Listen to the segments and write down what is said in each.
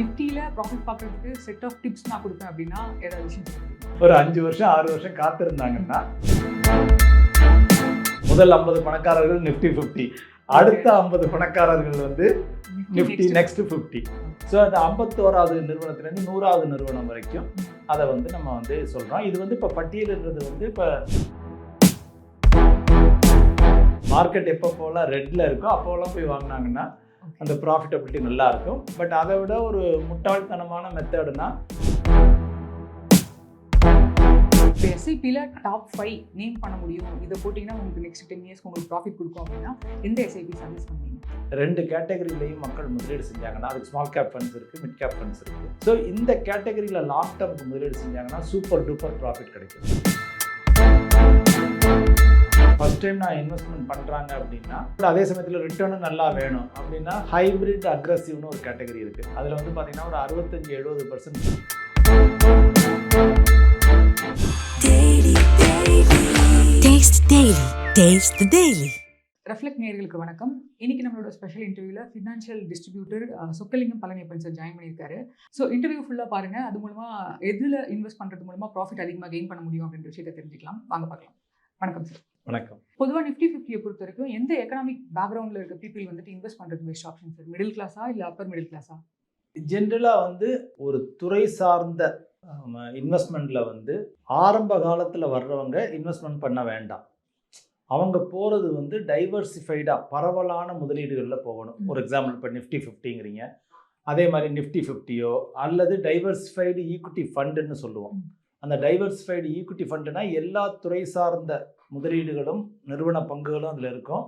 நிஃப்டியில் ப்ராஃபிட் பார்க்கறதுக்கு set of tips நான் கொடுப்பேன் அப்படின்னா ஏதாவது விஷயம்? ஒரு அஞ்சு வருஷம் ஆறு வருஷம் காத்திருந்தாங்கன்னா முதல் ஐம்பது பணக்காரர்கள் நிஃப்டி ஃபிஃப்டி அடுத்த ஐம்பது பணக்காரர்கள் வந்து நிஃப்டி. நெக்ஸ்ட் ஃபிஃப்டி ஸோ அந்த ஐம்பத்தோராவது நிறுவனத்துலேருந்து நூறாவது நிறுவனம் வரைக்கும் அதை வந்து நம்ம வந்து சொல்கிறோம் இது வந்து இப்போ பட்டியலிடுறது வந்து இப்போ மார்க்கெட் எப்போ போல ரெட்டில் இருக்கோ அப்போலாம் போய் வாங்கினாங்கன்னா. அந்த ப்ராஃபிட்டபிலிட்டி நல்லா இருக்கும் பட் அதை விட ஒரு முட்டாள்தனமான மெத்தடுனா இப்போ எஸ்ஐபியில் டாப் ஃபைவ் நேம் பண்ண முடியும். இதை போட்டிங்கன்னா உங்களுக்கு நெக்ஸ்ட் டென் இயர்ஸ்க்கு உங்களுக்கு ப்ராஃபிட் கொடுக்கும் அப்படின்னா எந்த எஸ்ஐபி சஜஸ்ட் பண்ணுவீங்க? ரெண்டு கேட்டகரியிலையும் மக்கள் முதலீடு செஞ்சாங்கன்னா அதுக்கு ஸ்மால் கேப் ஃபண்ட்ஸ் இருக்குது மிட் கேப் ஃபண்ட்ஸ் இருக்குது ஸோ இந்த கேட்டகரியில் லாங் டர்ம்க்கு முதலீடு செஞ்சாங்கன்னா சூப்பர் டூப்பர் ப்ராஃபிட் கிடைக்கும். ஃபர்ஸ்ட் டைம் நான் இன்வெஸ்ட்மெண்ட் பண்ணுறாங்க அப்படின்னா அதே சமயத்தில் ரிட்டர்னும் நல்லா வேணும். அப்படின்னா ஹைபிரிட் அக்ரஸிவ்னு ஒரு கேட்டகரி இருக்குது அதில் வந்து பார்த்தீங்கன்னா ஒரு அறுபத்தஞ்சு எழுபது பர்சன்ட். ரெஃப்ளெக்ட் நேயர்களுக்கு வணக்கம். இன்னைக்கு நம்மளோட ஸ்பெஷல் இன்டர்வியூவில் financial distributor Chokkalingam Palaniappan sir join பண்ணியிருக்காரு. ஸோ இன்டர்வியூ ஃபுல்லாக பாருங்க. அது மூலமா எதில் இன்வெஸ்ட் பண்ணுறது மூலமா ப்ராஃபிட் அதிகமாக கெயின் பண்ண முடியும் அப்படின்ற விஷயத்தை தெரிஞ்சுக்கலாம். வாங்க பார்க்கலாம். வணக்கம் சார் வணக்கம். பொதுவாக நிஃப்டி ஃபிஃப்டியை பொறுத்த வரைக்கும் எந்த எக்கனாமிக் பேக்ரவுண்டில் இருக்க பீப்பிள் வந்துட்டு இன்வெஸ்ட் பண்ணுறது பெஸ்ட் ஆப்ஷன் சார் மிடில் கிளாஸா இல்லை அப்பர் மிடில் கிளாஸா ஜென்ரலாக வந்து ஒரு துறை சார்ந்த இன்வெஸ்ட்மெண்ட்டில் வந்து ஆரம்ப காலத்தில் வர்றவங்க இன்வெஸ்ட்மெண்ட் பண்ண வேண்டாம். அவங்க போகிறது வந்து டைவர்சிஃபைடாக பரவலான முதலீடுகளில் போகணும். ஒரு எக்ஸாம்பிள் இப்போ நிஃப்டி ஃபிஃப்டிங்கிறீங்க அதே மாதிரி நிஃப்டி ஃபிஃப்டியோ அல்லது டைவர்சிஃபைடு ஈக்விட்டி ஃபண்டுன்னு சொல்லுவோம். அந்த டைவர்சிஃபைடு ஈக்விட்டி ஃபண்டுனா எல்லா துறை சார்ந்த முதலீடுகளும் நிறுவன பங்குகளும் அதில் இருக்கும்.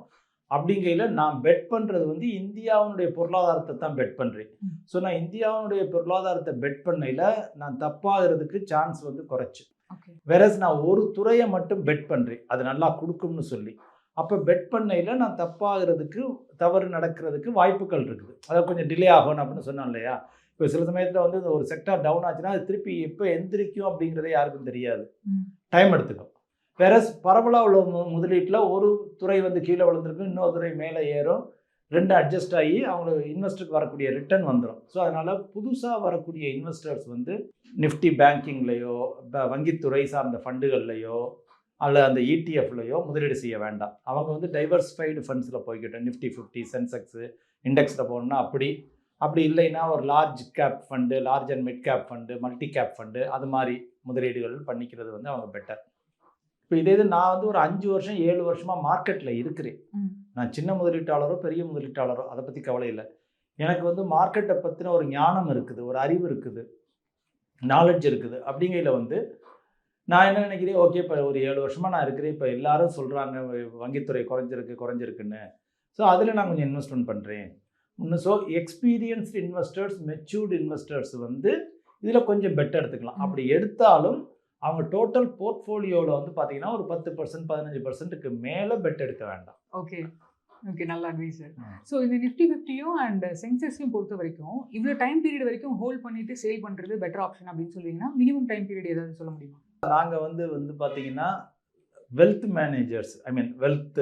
அப்படிங்கையில் நான் பெட் பண்ணுறது வந்து இந்தியாவினுடைய பொருளாதாரத்தை தான் பெட் பண்ணுறேன். ஸோ நான் இந்தியாவினுடைய பொருளாதாரத்தை பெட் பண்ணையில் நான் தப்பாகிறதுக்கு சான்ஸ் வந்து குறைச்சு. வெரஸ் நான் ஒரு துறையை மட்டும் பெட் பண்ணுறேன் அது நல்லா கொடுக்கும்னு சொல்லி. அப்போ பெட் பண்ணையில் நான் தப்பாகிறதுக்கு தவறு நடக்கிறதுக்கு வாய்ப்புகள் இருக்குது. அதாவது கொஞ்சம் டிலே ஆகணும் அப்படின்னு சொன்னோம் இல்லையா? இப்போ சில சமயத்தில் வந்து இந்த ஒரு செக்டார் டவுன் ஆச்சுன்னா அது திருப்பி எப்போ எந்திரிக்கும் அப்படிங்கிறதே யாருக்கும் தெரியாது. டைம் எடுத்துக்கும். பெரஸ் பரவலாக உள்ள மு- முதலீட்டில் ஒரு துறை வந்து கீழே விழுந்திருக்கும் இன்னொரு துறை மேலே ஏறும். ரெண்டு அட்ஜஸ்ட் ஆகி அவங்களுக்கு இன்வெஸ்டருக்கு வரக்கூடிய ரிட்டர்ன் வந்துடும் ஸோ அதனால் புதுசாக வரக்கூடிய இன்வெஸ்டர்ஸ் வந்து நிஃப்டி பேங்கிங்லேயோ வங்கித்துறை சார்ந்த ஃபண்டுகள்லையோ அல்ல அந்த இடிஎஃப்லையோ முதலீடு செய்ய வேண்டாம். அவங்க வந்து டைவர்ஸ்ஃபைடு ஃபண்ட்ஸில் போய்கிட்டோம் நிஃப்டி ஃபிஃப்டி சென்செக்ஸு இண்டெக்ஸில் போகணும்னா அப்படி அப்படி இல்லைன்னா ஒரு large cap fund large and mid cap fund multi cap fund அது மாதிரி முதலீடுகள் பண்ணிக்கிறது வந்து அவங்க பெட்டர் இப்போ இதே இது நான் வந்து ஒரு அஞ்சு வருஷம் ஏழு வருஷமாக மார்க்கெட்டில் இருக்கிறேன். நான் சின்ன முதலீட்டாளரோ பெரிய முதலீட்டாளரோ அதை பற்றி கவலை இல்லை. எனக்கு வந்து மார்க்கெட்டை பற்றின ஒரு ஞானம் இருக்குது ஒரு அறிவு இருக்குது நாலெட்ஜ் இருக்குது அப்படிங்கையில் வந்து நான் என்ன நினைக்கிறேன் ஓகே இப்போ ஒரு ஏழு வருஷமாக நான் இருக்கிறேன் இப்போ எல்லாரும் சொல்கிறாங்க வங்கித்துறை குறைஞ்சிருக்கு குறைஞ்சிருக்குன்னு. ஸோ அதில் நான் கொஞ்சம் இன்வெஸ்ட்மெண்ட் பண்ணுறேன் இன்னும் so experienced investors matured investors வந்து இதில் கொஞ்சம் பெட்டர் எடுத்துக்கலாம். அப்படி எடுத்தாலும் அவங்க டோட்டல் போர்ட்ஃபோலியோவில் வந்து பார்த்தீங்கன்னா ஒரு பத்து பர்சன்ட் பதினஞ்சு பர்சன்ட்டுக்கு மேலே பெட் எடுக்க வேண்டாம். ஓகே ஓகே நல்ல அட்வைஸ் சார். ஸோ இந்த நிஃப்டி ஃபிஃப்டியும் அண்ட் சென்செக்ஸையும் பொறுத்த வரைக்கும் இவ்வளோ டைம் பீரியட் வரைக்கும் ஹோல்ட் பண்ணிட்டு சேல் பண்ணுறது பெட்டர் ஆப்ஷன் அப்படின்னு சொல்லுவீங்கன்னா மினிமம் டைம் பீரியட் ஏதாவது சொல்ல முடியுமா? நாங்கள் வந்து வந்து பார்த்தீங்கன்னா wealth managers I mean wealth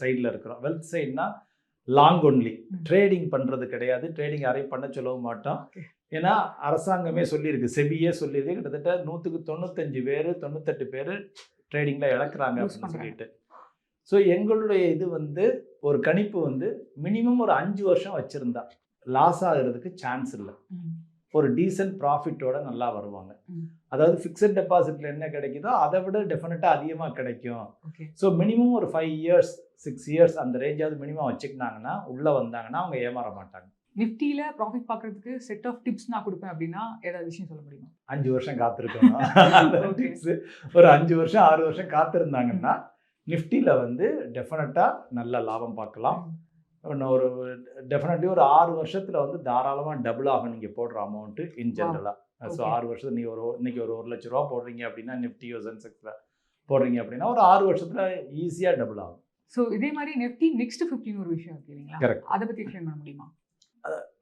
சைடில் இருக்கிறோம். வெல்த் சைட்னா லாங் ஒன்லி. ட்ரேடிங் பண்ணுறது கிடையாது. ட்ரேடிங் யாரையும் பண்ண சொல்லவும் மாட்டோம். ஏன்னா அரசாங்கமே சொல்லியிருக்கு. செபியே சொல்லியிருக்கு. கிட்டத்தட்ட நூற்றுக்கு தொண்ணூத்தஞ்சு பேர் தொண்ணூத்தெட்டு பேர் ட்ரேடிங்கில் இழக்கிறாங்க அப்படின்னு. சொல்லிட்டு. ஸோ எங்களுடைய இது வந்து ஒரு கணிப்பு வந்து மினிமம் ஒரு அஞ்சு வருஷம் வச்சுருந்தா லாஸ் ஆகிறதுக்கு சான்ஸ் இல்லை. ஒரு டீசென்ட் ப்ராஃபிட்டோட நல்லா வருவாங்க. அதாவது ஃபிக்ஸட் டெபாசிட்ல என்ன கிடைக்குதோ அதை விட டெஃபினட்டாக அதிகமாக கிடைக்கும். ஸோ மினிமம் ஒரு ஃபைவ் இயர்ஸ் சிக்ஸ் இயர்ஸ் அந்த ரேஞ்சாவது மினிமம் வச்சுக்கினாங்கன்னா உள்ளே வந்தாங்கன்னா அவங்க ஏமாற மாட்டாங்க. நிஃப்டியில் ப்ராஃபிட் பார்க்கறதுக்கு செட் ஆஃப் டிப்ஸ் நான் கொடுப்பேன் அப்படின்னா ஏதாவது விஷயம் சொல்ல முடியுமா? அஞ்சு வருஷம் Okay. tips. ஒரு அஞ்சு வருஷம் ஆறு வருஷம் காத்திருந்தாங்கன்னா நிஃப்டியில் வந்து டெஃபினட்டாக நல்ல லாபம் பார்க்கலாம். ஒரு டெஃபினெட்லி ஒரு ஆறு வருஷத்தில் வந்து தாராளமாக டபுள் ஆகும் நீங்கள் போடுற அமௌண்ட்டு இன் ஜென்ரலாக ஸோ. ஆறு வருஷம் நீங்கள் ஒரு இன்னைக்கு ஒரு ஒரு லட்ச ரூபா போடுறீங்க அப்படின்னா நிஃப்டியோ சென்செக்ஸில் போடுறீங்க அப்படின்னா ஒரு ஆறு வருஷத்தில் ஈஸியாக டபுள் ஆகும். ஸோ இதே மாதிரி நிஃப்டி நெக்ஸ்ட் ஃபிஃப்டின் ஒரு விஷயம் இருக்கு இல்லைங்களா. அதை பற்றி எக்ஸ்பிளைன் பண்ண முடியுமா?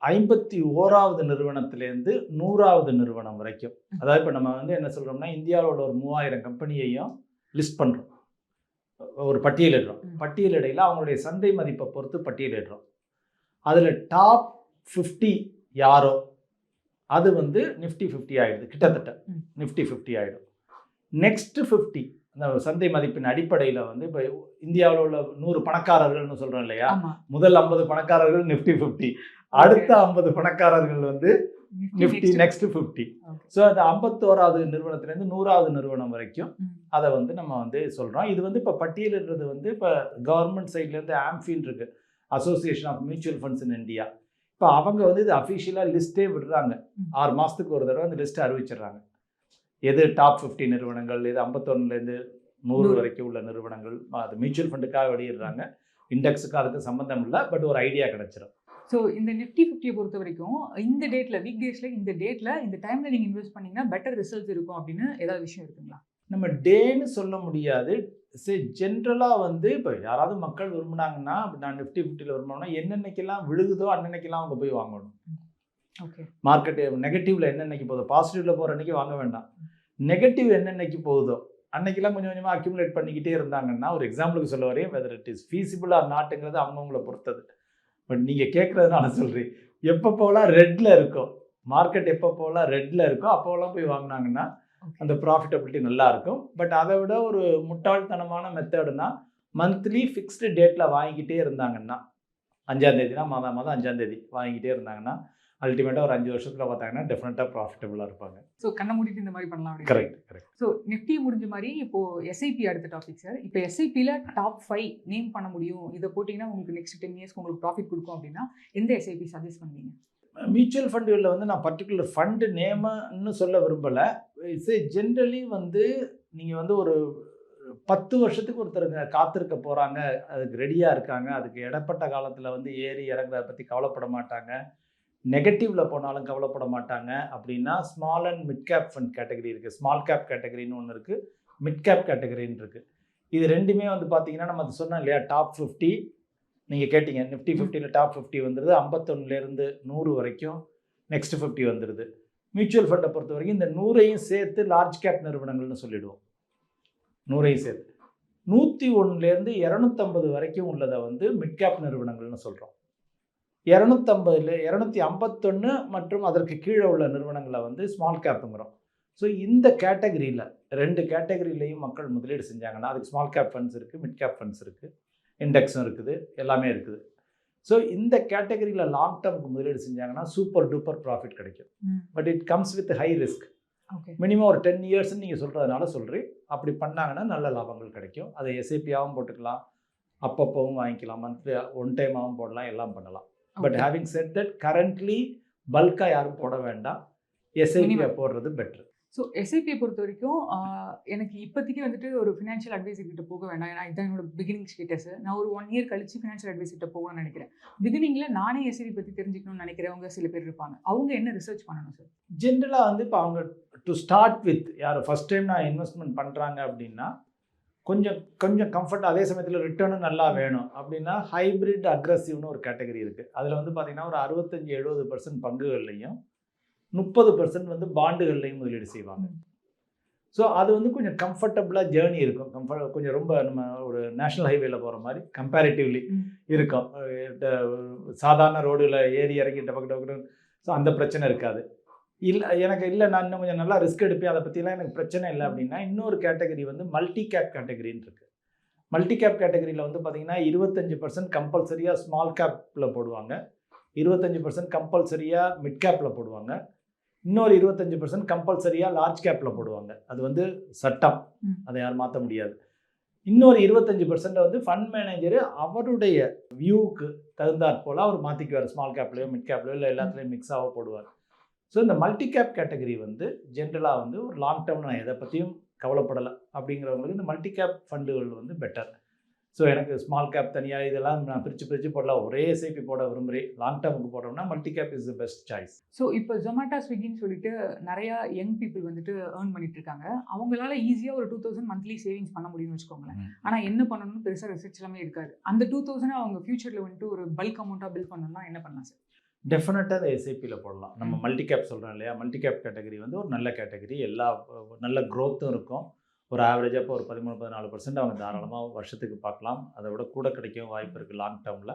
ஐம்பத்தி ஓராவது நிறுவனத்திலேருந்து நூறாவது நிறுவனம் வரைக்கும். அதாவது இப்போ நம்ம வந்து என்ன சொல்கிறோம்னா இந்தியாவில் உள்ள ஒரு மூவாயிரம் கம்பெனியையும் லிஸ்ட் பண்ணுறோம் ஒரு பட்டியலிடுறோம். பட்டியலிடையில் அவங்களுடைய சந்தை மதிப்பை பொறுத்து பட்டியலிடுறோம். அதில் டாப் ஃபிஃப்டி யாரோ அது வந்து நிஃப்டி ஃபிஃப்டி ஆயிடுது. கிட்டத்தட்ட. நிஃப்டி ஃபிஃப்டி ஆயிடும். நெக்ஸ்ட் ஃபிஃப்டி அந்த சந்தை மதிப்பின் அடிப்படையில் வந்து இப்போ இந்தியாவில் உள்ள நூறு பணக்காரர்கள்னு சொல்கிறோம் இல்லையா? முதல் ஐம்பது பணக்காரர்கள் நிஃப்டி ஃபிஃப்டி. அடுத்த ஐம்பது பணக்காரர்கள் வந்து நிஃப்டி நெக்ஸ்ட் ஃபிஃப்டி. ஸோ அந்த ஐம்பத்தோராவது நிறுவனத்துலேருந்து நூறாவது நிறுவனம் வரைக்கும். அதை வந்து நம்ம வந்து சொல்கிறோம் இது வந்து இப்போ பட்டியலிடுறது வந்து இப்போ கவர்மெண்ட் சைட்லேருந்து ஆம்ஃபின் இருக்கு. Association of mutual funds in India இப்போ அவங்க வந்து இது அஃபிஷியலாக லிஸ்ட்டே விடுறாங்க. ஆறு மாதத்துக்கு ஒரு தடவை அந்த லிஸ்ட்டை அறிவிச்சிடுறாங்க. எது டாப் ஃபிஃப்டி நிறுவனங்கள் எது ஐம்பத்தொன்னுலேருந்து நூறு. வரைக்கும் உள்ள நிறுவனங்கள் அது மியூச்சுவல் ஃபண்டுக்காக வெளியிடுறாங்க. இண்டெக்ஸுக்கு அதுக்கு சம்மந்தம் இல்லை பட் ஒரு ஐடியா கிடைச்சிரும். ஸோ இந்த நிஃப்டி ஃபிஃப்டியை பொறுத்த வரைக்கும் இந்த டேட்ல வீக் டேஸ்ல இந்த டேட்ல இந்த டைம்ல நீங்க இன்வெஸ்ட் பண்ணீங்கன்னா பெட்டர் ரிசல்ட்ஸ் இருக்கும் அப்படின்னு ஏதாவது விஷயம் இருக்குங்களா? நம்ம டேன்னு சொல்ல முடியாது. சரி ஜென்ரலாக வந்து இப்போ யாராவது மக்கள் விரும்புனாங்கன்னா நான் நிஃப்டி ஃபிஃப்டியில் விரும்பினோம்னா என்னென்னைக்கெல்லாம் விழுகுதோ அன்னன்னைக்கெல்லாம் அவங்க போய் வாங்கணும். ஓகே மார்க்கெட்டு நெகட்டிவ்ல என்னென்னைக்கு போகுதோ பாசிட்டிவ்ல போகிற அன்னைக்கு வாங்க வேண்டாம். நெகட்டிவ் என்னென்னைக்கு போகுதோ அன்னைக்கெல்லாம் கொஞ்சம் கொஞ்சமாக அக்யூமுலேட் பண்ணிக்கிட்டே இருந்தாங்கன்னா ஒரு எக்ஸாம்பிளுக்கு சொல்ல வரையும் whether it is feasible or நாட்டுங்கிறது அவங்கவுங்கள பொறுத்தது. பட் நீங்கள் கேட்குறதுனால சொல்கிறேன் எப்போ போகலாம் ரெட்டில் இருக்கும் மார்க்கெட் எப்போ போகலாம் ரெட்டில் இருக்கோ அப்போலாம் போய் வாங்கினாங்கன்னா அந்த ப்ராஃபிட்டபிலிட்டி நல்லா இருக்கும் பட் அதை விட ஒரு முட்டாள்தனமான மெத்தடுனா மந்த்லி ஃபிக்ஸ்டு டேட்டில் வாங்கிக்கிட்டே இருந்தாங்கன்னா அஞ்சாம் தேதினா மாதம் மாதம் அஞ்சாம் தேதி வாங்கிக்கிட்டே இருந்தாங்கன்னா அல்டிமேட்டாக ஒரு அஞ்சு வருஷத்தில் பார்த்தாங்கன்னா டெஃபினட்டாக ப்ராஃபிட்டபுளாக இருப்பாங்க. ஸோ கண்ணை மூடிட்டு இந்த மாதிரி பண்ணலாம் அப்படின்னு. கரெக்ட் கரெக்ட் ஸோ நிஃப்டி முடிஞ்ச மாதிரி இப்போ எஸ்ஐபி அடுத்த டாபிக் சார் இப்போ எஸ்ஐபியில் டாப் ஃபைவ் நேம் பண்ண முடியும். இதை போட்டிங்கன்னா உங்களுக்கு நெக்ஸ்ட் டென் இயர்ஸ்க்கு உங்களுக்கு ப்ராஃபிட் கொடுக்கும் அப்படின்னா எந்த எஸ்ஐபி சஜஸ்ட் பண்ணுவீங்க? மியூச்சுவல் ஃபண்டுகளில் வந்து நான் பர்டிகுலர் ஃபண்டு நேமன்னு சொல்ல விரும்பலை. சே ஜென்ரலி வந்து நீங்கள் வந்து ஒரு பத்து வருஷத்துக்கு ஒருத்தருங்க காத்திருக்க போகிறாங்க அதுக்கு ரெடியாக இருக்காங்க. அதுக்கு இடப்பட்ட காலத்தில் வந்து ஏறி இறங்குறத பற்றி கவலைப்பட மாட்டாங்க. நெகட்டிவில் போனாலும் கவலைப்பட மாட்டாங்க. அப்படின்னா small and mid cap fund category இருக்குது ஸ்மால் கேப் கேட்டகரின்னு ஒன்று இருக்குது மிட் கேப் கேட்டகரின்னு இருக்குது இது ரெண்டுமே வந்து பார்த்தீங்கன்னா நம்ம அது சொன்னோம் இல்லையா? டாப் ஃபிஃப்டி நீங்கள் கேட்டீங்க நிஃப்டி ஃபிஃப்டியில் டாப் ஃபிஃப்டி வந்துடுது ஐம்பத்தொன்னுலேருந்து நூறு வரைக்கும் நெக்ஸ்ட் ஃபிஃப்டி வந்துடுது மியூச்சுவல் ஃபண்டை பொறுத்த வரைக்கும் இந்த நூறையும் சேர்த்து லார்ஜ் கேப் நிறுவனங்கள்னு சொல்லிடுவோம். நூறையும் சேர்த்து. நூற்றி ஒன்றுலேருந்து இரநூத்தம்பது வரைக்கும் உள்ளதை வந்து மிட் கேப் நிறுவனங்கள்னு சொல்கிறோம் இரநூத்தம்பதுல இரநூத்தி ஐம்பத்தொன்று மற்றும் அதற்கு கீழே உள்ள நிறுவனங்களை வந்து ஸ்மால் கேப்புங்கிறோம் ஸோ இந்த கேட்டகரியில் ரெண்டு கேட்டகரியிலையும் மக்கள் முதலீடு செஞ்சாங்கன்னா அதுக்கு ஸ்மால் கேப் ஃபண்ட்ஸ் இருக்குது மிட் கேப் ஃபண்ட்ஸ் இருக்குது இண்டெக்ஸும் இருக்குது எல்லாமே இருக்குது. ஸோ இந்த கேட்டகரியில் லாங் டேர்முக்கு முதலீடு செஞ்சாங்கன்னா சூப்பர் டூப்பர் ப்ராஃபிட் கிடைக்கும். But it comes with high risk minimum ஒரு டென் இயர்ஸ்னு நீங்கள் சொல்கிறதுனால சொல்கிறேன் அப்படி பண்ணாங்கன்னா நல்ல லாபங்கள் கிடைக்கும். அதை எஸ்ஐபியாகவும் போட்டுக்கலாம். அப்பப்போவும் வாங்கிக்கலாம். மந்த்லி ஒன் டைமாகவும் போடலாம். எல்லாம் பண்ணலாம். But having said that currently பல்காக யாரும் போட வேண்டாம். எஸ்ஐபியை. போடுறது பெட்ரு ஸோ எஸ்ஐபியை பொறுத்த வரைக்கும் எனக்கு இப்போதைக்கு வந்துட்டு ஒரு ஃபினான்ஷியல் அட்வைசர் கிட்ட போக வேண்டாம். ஏன்னா இதுதான் என்னோட பிகினிங் ஸ்டேட்டஸ் நான் ஒரு ஒன் இயர் கழிச்சு ஃபினான்ஷியல் அட்வைஸ் கிட்ட போகணும்னு நினைக்கிறேன். பிகினிங்கில் நானே எஸ்ஐபி பற்றி தெரிஞ்சுக்கணும்னு நினைக்கிறவங்க சில பேர் இருப்பாங்க. அவங்க என்ன ரிசர்ச் பண்ணணும் சார் ஜென்ரலாக வந்து இப்போ அவங்க டு ஸ்டார்ட் வித் யார் ஃபஸ்ட் டைம் நான் இன்வெஸ்ட்மெண்ட் பண்ணுறாங்க அப்படின்னா கொஞ்சம் கொஞ்சம் கம்ஃபர்ட் அதே சமயத்தில் ரிட்டர்னும் நல்லா வேணும். அப்படின்னா ஹைபிரிட் அக்ரஸிவ்னு ஒரு கேட்டகரி இருக்குது அதில் வந்து பார்த்திங்கன்னா ஒரு அறுபத்தஞ்சி எழுபது பர்சன்ட் பங்குகள்லையும் முப்பது பர்சன்ட் வந்து பாண்டுகள்லையும் முதலீடு செய்வாங்க. ஸோ அது வந்து கொஞ்சம் கம்ஃபர்டபுளாக ஜேர்னி இருக்கும். கம்ஃபர்ட் கொஞ்சம் ரொம்ப நம்ம ஒரு நேஷனல் ஹைவேல போகிற மாதிரி கம்பேரிட்டிவ்லி. இருக்கும். சாதாரண ரோடுல ஏறி இறங்கி டபக்கு டபக்கு ஸோ அந்த பிரச்சனை இருக்காது. இல்லை எனக்கு இல்லை நான் இன்னும் கொஞ்சம் நல்லா ரிஸ்க் எடுப்பேன் அதை பற்றிலாம் எனக்கு பிரச்சனை இல்லை அப்படின்னா இன்னொரு கேட்டகரி வந்து மல்டி கேப் கேட்டகரின்னு இருக்கு. மல்டி கேப் கேட்டகரியில் வந்து பார்த்தீங்கன்னா இருபத்தஞ்சி பர்சன்ட் கம்பல்சரியாக ஸ்மால் கேப்பில் போடுவாங்க. இருபத்தஞ்சி பர்சன்ட் கம்பல்சரியாக மிட் கேப்பில் போடுவாங்க. இன்னொரு இருபத்தஞ்சி பர்சன்ட் கம்பல்சரியாக லார்ஜ் கேப்பில் போடுவாங்க. அது வந்து சட்டம். அதை யாரும் மாற்ற முடியாது. இன்னொரு இருபத்தஞ்சி பர்சன்ட் வந்து ஃபண்ட் மேனேஜர் அவருடைய வியூவுக்கு தகுந்தாற் போல் அவர் மாற்றிக்குவார் ஸ்மால் கேப்லையோ மிட் கேப்லையோ இல்லை எல்லாத்துலேயும் மிக்ஸாகவோ போடுவார். ஸோ இந்த மல்டி கேப் கேட்டகரி வந்து ஜென்ரலாக வந்து ஒரு லாங் டேர்ம் நான் எதை பற்றியும் கவலைப்படலை அப்படிங்கிறவங்களுக்கு இந்த மல்டி கேப் ஃபண்டுகள் வந்து பெட்டர் ஸோ எனக்கு ஸ்மால் கேப் தனியாக இதெல்லாம் நான் பிரித்து பிரித்து போடலாம். ஒரே எஸ்ஐபி போட விரும்புகிறேன் லாங் டேர்முக்கு போட்டோம்னா multi cap is the best choice so இப்போ ஜொமேட்டோ ஸ்விக்கின்னு சொல்லிட்டு நிறைய யங் பீப்புள் வந்துட்டு ஏர்ன் பண்ணிட்டு இருக்காங்க. அவங்களால ஈஸியாக ஒரு டூ தௌசண்ட் மந்த்லி சேவிங்ஸ் பண்ண முடியும்னு வச்சுக்கோங்களேன். ஆனால் என்ன பண்ணணும்னு பெருசாக ரிசர்ச் எல்லாமே இருக்காது. அந்த டூ தௌசண்ட் அவங்க ஃபியூச்சரில் வந்துட்டு ஒரு பல்க் அமௌண்ட்டாக பில் பண்ணணும்னா என்ன பண்ணலாம் சார் டெஃபினட்டாக அதை எஸ்ஐபியில் போடலாம். நம்ம. மல்டி கேப் சொல்கிறோம் இல்லையா? மல்டி கேப் கேட்டகரி வந்து ஒரு நல்ல கேட்டகரி எல்லா நல்ல க்ரோத்தும் இருக்கும். ஒரு ஆவரேஜாக இப்போ ஒரு பதிமூணு பதினாலு பர்சன்ட் அவங்க தாராளமாக வருஷத்துக்கு பார்க்கலாம். அதை விட கூட கிடைக்கும் வாய்ப்பு இருக்குது லாங் டேர்மில்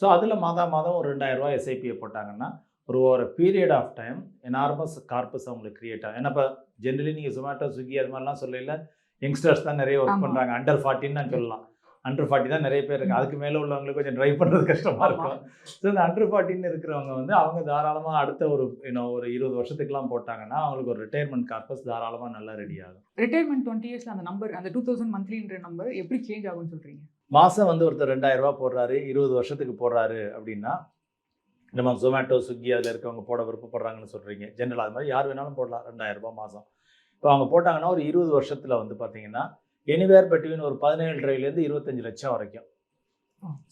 ஸோ அதில் மாதம் மாதம் ஒரு ரெண்டாயிரம் ரூபாய் எஸ்ஐபியை போட்டாங்கன்னா ஒரு ஒரு period of time enormous corpus அவங்களுக்கு கிரியேட் ஆகும். ஏன்னா இப்போ ஜென்ரலி நீங்கள் ஜொமேட்டோ ஸ்விக்கி அது மாதிரிலாம் சொல்லல யங்ஸ்டர்ஸ் தான் நிறைய ஒர்க். பண்ணுறாங்க அண்டர் ஃபார்ட்டின்னு நான் சொல்லலாம். அண்டர் ஃபார்ட்டி தான் நிறைய பேர் இருக்கு. அதுக்கு மேலே உள்ளவங்களுக்கு கொஞ்சம் ட்ரைவ் பண்ணுறது கஷ்டமாக இருக்கும். ஸோ இந்த அண்டர் ஃபார்ட்டின்னு இருக்கிறவங்க வந்து அவங்க தாராளமாக அடுத்த ஒரு இன்னும் ஒரு இருபது வருஷத்துக்குலாம் போட்டாங்கன்னா அவங்களுக்கு ஒரு ரிட்டையர்மெண்ட் கார்பஸ் தாராளமாக நல்லா ரெடி ஆகும். ரிட்டையர்மெண்ட் டுவெண்ட்டி இயர்ஸ்ல அந்த நம்பர் அந்த டூ தௌசண்ட் மந்த்லின்ற நம்பர் எப்படி சேஞ்ச் ஆகும்னு சொல்றீங்க? மாதம் வந்து ஒருத்தர் ரெண்டாயிரம் ரூபாய் போடுறாரு இருபது வருஷத்துக்கு போடுறாரு அப்படின்னா நம்ம ஜொமேட்டோ ஸ்விக்கி அதில் இருக்கவங்க போட விருப்பப்படுறாங்கன்னு சொல்கிறீங்க ஜென்ரல் அது மாதிரி யார் வேணாலும் போடலாம். ரெண்டாயிரம் ரூபாய் மாதம் இப்போ அவங்க போட்டாங்கன்னா ஒரு இருபது வருஷத்தில் வந்து பார்த்தீங்கன்னா எனிவேர் between ஒரு பதினேழரைலேருந்து இருபத்தஞ்சு லட்சம் வரைக்கும்.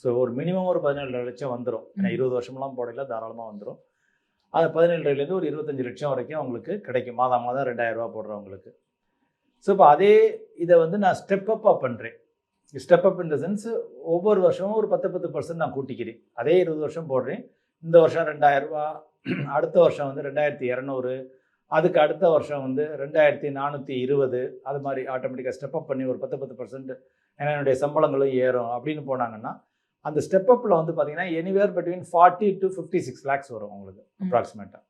ஸோ ஒரு மினிமம் ஒரு பதினேழு லட்சம் வந்துடும் ஏன்னா. இருபது வருஷம்லாம் போடல தாராளமாக வந்துடும் அது பதினேழுலேருந்து ஒரு இருபத்தஞ்சு லட்சம் வரைக்கும் அவங்களுக்கு கிடைக்கும். மாதம் மாதம் ரெண்டாயிரம் ரூபாய் போடுறவங்களுக்கு ஸோ இப்போ அதே இதை வந்து நான் ஸ்டெப் அப்பாக பண்ணுறேன் ஸ்டெப் அப் இந்த சென்ஸ் ஒவ்வொரு வருஷமும் ஒரு பத்து பத்து பர்சன்ட் நான் கூட்டிக்கிறேன். அதே இருபது வருஷம் போடுறேன். இந்த வருஷம் ரெண்டாயிரம் ரூபாய் அடுத்த வருஷம் வந்து ரெண்டாயிரத்தி இரநூறு அதுக்கு அடுத்த வருஷம் வந்து ரெண்டாயிரத்தி நானூற்றி இருபது அது மாதிரி ஆட்டோமேட்டிக்காக ஸ்டெப் அப் பண்ணி ஒரு பத்து பத்து பர்சன்ட் என்னுடைய சம்பளங்களும் ஏறும் அப்படின்னு போனாங்கன்னா அந்த ஸ்டெப் அப்பில் வந்து பார்த்தீங்கன்னா anywhere between forty to fifty six lakhs வரும் உங்களுக்கு. அப்ராக்சிமேட்டாக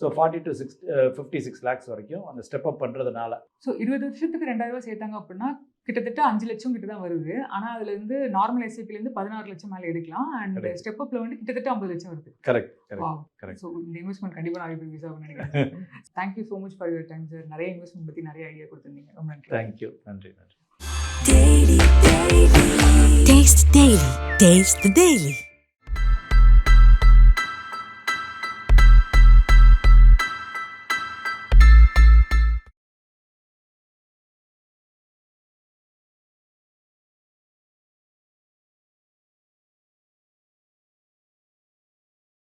so forty to six fifty six lakhs வரைக்கும் அந்த ஸ்டெப் அப் பண்ணுறதுனால ஸோ இருபது வருஷத்துக்கு ரெண்டாயிரம் ரூபாய் சேர்த்தாங்க அப்படின்னா கிட்டத்தட்ட அஞ்சு லட்சம் கிட்ட தான் வருது ஆனா அதுல இருந்து நார்மல் எஸ்ஐபில இருந்து பதினாறு லட்சம் மேல எடுக்கலாம் அண்ட். ஸ்டெப் அப்ல வந்து கிட்டத்தட்ட ஐம்பது லட்சம் வருது கரெக்ட் கரெக்ட். ஸோ இந்த இன்வெஸ்ட்மெண்ட் கண்டிப்பா நிறைய பேர் யூஸ் ஆகும்னு நினைக்கிறேன் thank you so much for your time sir நிறைய இன்வெஸ்ட்மெண்ட் பத்தி நிறைய ஐடியா கொடுத்துருந்தீங்க ரொம்ப நன்றி தேங்க்யூ நன்றி நன்றி. Taste Daily. Taste the Daily.